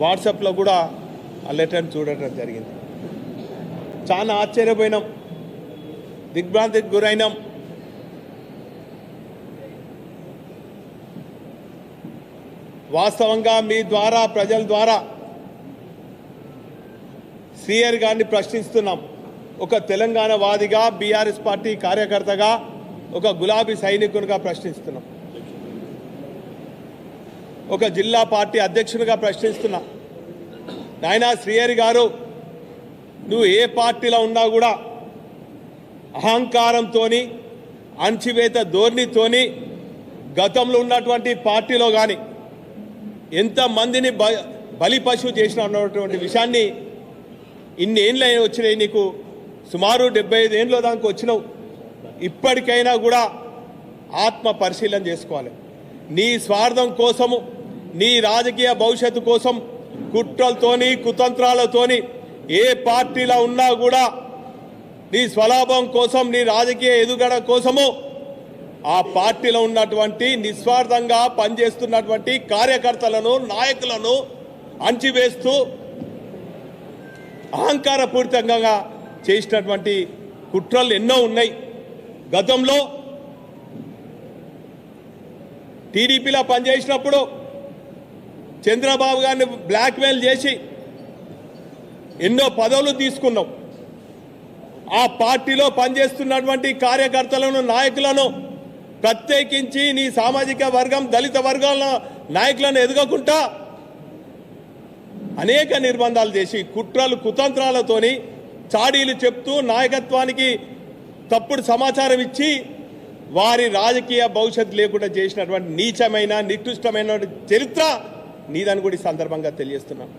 వాట్సాప్లో కూడా ఆ లెటర్ని చూడటం జరిగింది. చాలా ఆశ్చర్యపోయినాం. దిగ్భ్రాంతికి గురైనాం. వాస్తవంగా మీ ద్వారా ప్రజల ద్వారా సీఆర్ గారిని ప్రశ్నిస్తున్నాం. ఒక తెలంగాణ వాదిగా బీఆర్ఎస్ పార్టీ కార్యకర్తగా ఒక గులాబీ సైనికునిగా ప్రశ్నిస్తున్నాం. ఒక జిల్లా పార్టీ అధ్యక్షునిగా ప్రశ్నిస్తున్నా. నాయనా శ్రీహరి గారు నువ్వు ఏ పార్టీలో ఉన్నా కూడా అహంకారంతో అణచివేత ధోరణితోని గతంలో ఉన్నటువంటి పార్టీలో కానీ ఎంతమందిని బ బలి పశువు చేసిన అన్నటువంటి విషయాన్ని ఇన్ని ఏండ్లు వచ్చినాయి నీకు. సుమారు డెబ్బై ఐదు ఏళ్ళు దానికి వచ్చినావు. ఇప్పటికైనా కూడా ఆత్మ పరిశీలన చేసుకోవాలి. నీ స్వార్థం కోసము నీ రాజకీయ భవిష్యత్తు కోసం కుట్రలతోని కుతంత్రాలతోని ఏ పార్టీలో ఉన్నా కూడా నీ స్వలాభం కోసం నీ రాజకీయ ఎదుగడ కోసము ఆ పార్టీలో ఉన్నటువంటి నిస్వార్థంగా పనిచేస్తున్నటువంటి కార్యకర్తలను నాయకులను అంచివేస్తూ అహంకారపూరితంగా చేసినటువంటి కుట్రలు ఎన్నో ఉన్నాయి. గతంలో టీడీపీలో పనిచేసినప్పుడు చంద్రబాబు గారిని బ్లాక్మెయిల్ చేసి ఎన్నో పదవులు తీసుకున్నాం. ఆ పార్టీలో పనిచేస్తున్నటువంటి కార్యకర్తలను నాయకులను ప్రత్యేకించి నీ సామాజిక వర్గం దళిత వర్గాల నాయకులను ఎదగకుండా అనేక నిర్బంధాలు చేసి కుట్రలు కుతంత్రాలతోని చాడీలు చెప్తూ నాయకత్వానికి తప్పుడు సమాచారం ఇచ్చి వారి రాజకీయ భవిష్యత్తు లేకుండా చేసినటువంటి నీచమైన నికృష్టమైన చరిత్ర నీదని కూడా ఈ సందర్భంగా తెలియజేస్తున్నాను